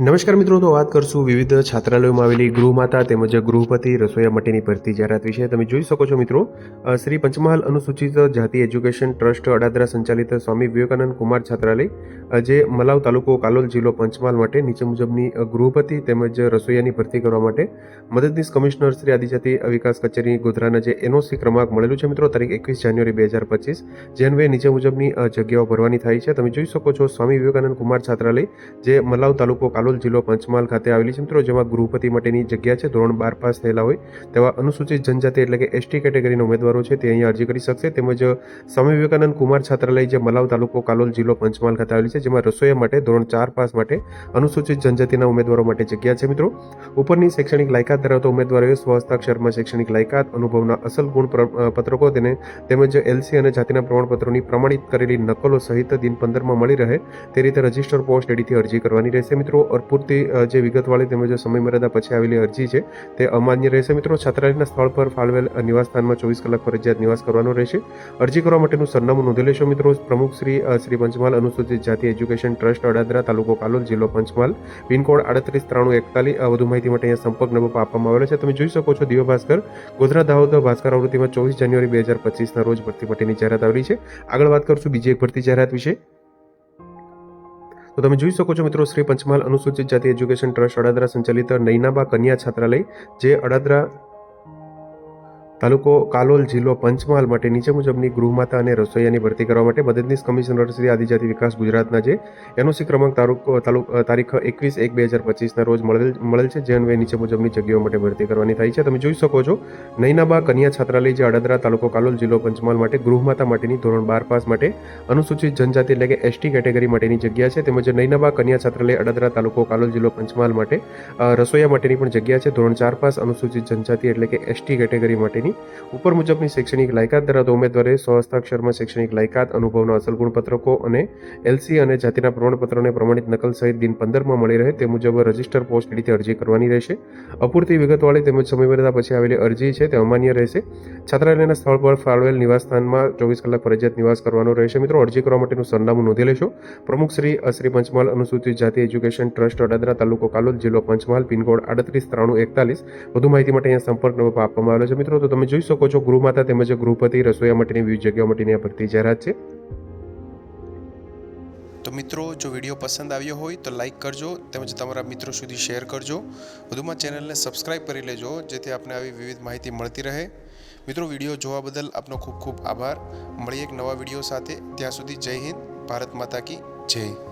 નમસ્કાર મિત્રો, તો વાત કરશું વિવિધ છાત્રાલયોમાં આવેલી ગૃહમાતા તેમજ ગૃહપતિ રસોઈયા માટેની ભરતી જાહેરાત વિશે. તમે જોઈ શકો છો મિત્રો શ્રી પંચમહાલ અનુસૂચિત જાતિ એજ્યુકેશન ટ્રસ્ટ અડાદરા સંચાલિત સ્વામી વિવેકાનંદ કુમાર છાત્રાલય જે મલાવ તાલુકો કાલોલ જિલ્લો પંચમહાલ માટે નીચે મુજબની ગૃહપતિ તેમજ રસોઈયાની ભરતી કરવા માટે મદદનીશ કમિશનર શ્રી આદિજાતિ વિકાસ કચેરી ગોધરાના જે એનઓસી ક્રમાંક મળેલું છે મિત્રો, તારીખ એકવીસ જાન્યુઆરી બે હજાર પચીસ. જે અન્વયે નીચે મુજબની જગ્યાઓ ભરવાની થાય છે. તમે જોઈ શકો છો સ્વામી વિવેકાનંદ કુમાર છાત્રાલય, જે મલાવ તાલુકો કાલોલ જિલ્લો પંચમહાલ ખાતે આવેલી છે મિત્રો, જેમાં ગૃહપતિ માટેની જગ્યા છે, ધોરણ બાર પાસ થયેલા હોય તેવા અનુસૂચિત જનજાતિ એટલે કે એસટી કેટેગરીના ઉમેદવારો છે, તે અહીંયા અરજી કરી શકશે. તેમજ સ્વામી વિવેકાનંદ કુમાર છાત્રાલય જે મલાવ તાલુકો કાલોલ જિલ્લો પંચમહાલ ખાતે આવેલી છે, જેમાં રસોઈયા માટે ધોરણ ચાર પાસ માટે અનુસૂચિત જનજાતિના ઉમેદવારો માટે જગ્યા છે, મિત્રો. ઉપરની શૈક્ષણિક લાયકાત ધરાવતા ઉમેદવારોએ સ્વહસ્તાક્ષરમાં શૈક્ષણિક લાયકાત, અનુભવના અસલ ગુણ પત્રકો તેને તેમજ એલસી અને જાતિના પ્રમાણપત્રોની પ્રમાણિત કરેલી નકલો સહિત દિન પંદરમાં મળી રહે તે રીતે રજિસ્ટર પોસ્ટ એડીથી અરજી કરવાની રહેશે, મિત્રો. ઓર પૂરતી જે વિગતવાળી તેમજ સમયમર્યાદા પછી આવેલી અરજી છે, તે અમાન્ય રહેશે મિત્રો. છાત્રાલયના સ્થળ પર ફાળવેલ નિવાસસ્થાનમાં ચોવીસ કલાક ફરજિયાત નિવાસ કરવાનો રહેશે. અરજી કરવા માટેનું સરનામું નોંધી લેશો મિત્રો. પ્રમુખ શ્રી શ્રી પંચમહાલ અનુસૂચિત જાતિ એજ્યુકેશન ટ્રસ્ટ, અડાદરા તાલુકો કાલોલ, જિલ્લો પંચમહાલ. પિનકોડ આડત્રીસ ત્રાણું એકતાલીસ. વધુ માહિતી માટે અહીંયા સંપર્ક નંબર આપવામાં આવેલો છે. તમે જોઈ શકો છો દિવ્ય ભાસ્કર ગોધરા દાહોદ ભાસ્કર આવૃત્તિમાં ચોવીસ જાન્યુઆરી બે હજાર પચીસના રોજ ભરતી માટેની જાહેરાત આવેલી છે. આગળ વાત કરશું બીજી એક ભરતી જાહેરાત વિશે. તો તમે જોઈ શકો છો મિત્રો, શ્રી પંચમહાલ અનુસૂચિત જાતિ એજ્યુકેશન ટ્રસ્ટ અડાદરા સંચાલિત નૈનાબા કન્યા છાત્રાલય, જે અડાદરા તાલુકો કાલોલ જિલ્લો પંચમહાલ માટે નીચે મુજબની ગૃહમાતા અને રસોઈયાની ભરતી કરવા માટે મદદનીશ કમિશનર શ્રી આદિજાતિ વિકાસ ગુજરાતના જે એનઓસી ક્રમાંક તાલુકો તાલુ તારીખ એકવીસ એક બે હજાર પચીસના રોજ મળેલ મળેલ છે, જે અન્વયે નીચે મુજબની જગ્યાઓ માટે ભરતી કરવાની થાય છે. તમે જોઈ શકો છો, નૈનાબા કન્યા છાત્રાલય જે અડદરા તાલુકો કાલોલ જિલ્લો પંચમહાલ માટે ગૃહમાતા માટેની ધોરણ બાર પાસ માટે અનુસૂચિત જનજાતિ એટલે કે એસટી કેટેગરી માટેની જગ્યા છે. તેમજ નૈનાબા કન્યા છાત્રાલય અડદરા તાલુકો કાલોલ જિલ્લો પંચમહાલ માટે રસોઈયા માટેની પણ જગ્યા છે. ધોરણ ચાર પાસ અનુસૂચિત જનજાતિ એટલે કે એસટી કેટેગરી માટેની ઉપર મુજબની શૈક્ષણિક લાયકાત ધરાવતા ઉમેદવારે સ્વહસ્તાક્ષરમાં શૈક્ષણિક લાયકાત, અનુભવના અસલ ગુણપત્રકો અને એલસી અને જાતિના પ્રમાણપત્રોને પ્રમાણિત નકલ સહિત દિન પંદરમાં મળી રહે તે મુજબ રજિસ્ટર પોસ્ટ રીતે અરજી કરવાની રહેશે. અપૂરતી વિગતવાળી તેમજ સમયમર્યાદા પછી આવેલી અરજી છે તે અમાન્ય રહેશે. છાત્રાલયના સ્થળ પર ફાળવેલ નિવાસસ્થાનમાં ચોવીસ કલાક ફરજિયાત નિવાસ કરવાનો રહેશે. મિત્રો, અરજી કરવા માટેનું સરનામું નોંધી લેશો પ્રમુખ શ્રી શ્રી પંચમહાલ અનુસૂચિત જાતિ એજ્યુકેશન ટ્રસ્ટ અડાદરા તાલુકો કાલોલ જિલ્લો પંચમહાલ, પિનકોડ આડત્રીસ ત્રાણું એકતાલીસ. વધુ માહિતી માટે અહીંયા સંપર્ક નંબર આપવામાં આવેલો છે. મિત્રો, તો તમે જોઈ શકો છો ગૃહમાતા તેમજ ગૃહપતિ રસોઈયા માટેની વિવિધ જગ્યાઓ માટેની આ ભરતી જાહેરાત છે. તો મિત્રો, જો વીડિયો પસંદ આવ્યો હોય તો લાઇક કરજો તેમજ તમારા મિત્રો સુધી શેર કરજો. વધુમાં ચેનલને સબસ્ક્રાઇબ કરી લેજો, જેથી આપને આવી વિવિધ માહિતી મળતી રહે. મિત્રો, વીડિયો જોવા બદલ આપનો ખૂબ ખૂબ આભાર. મળીએ એક નવા વીડિયો સાથે. ત્યાં સુધી જય હિન્દ, ભારત માતા કી જય.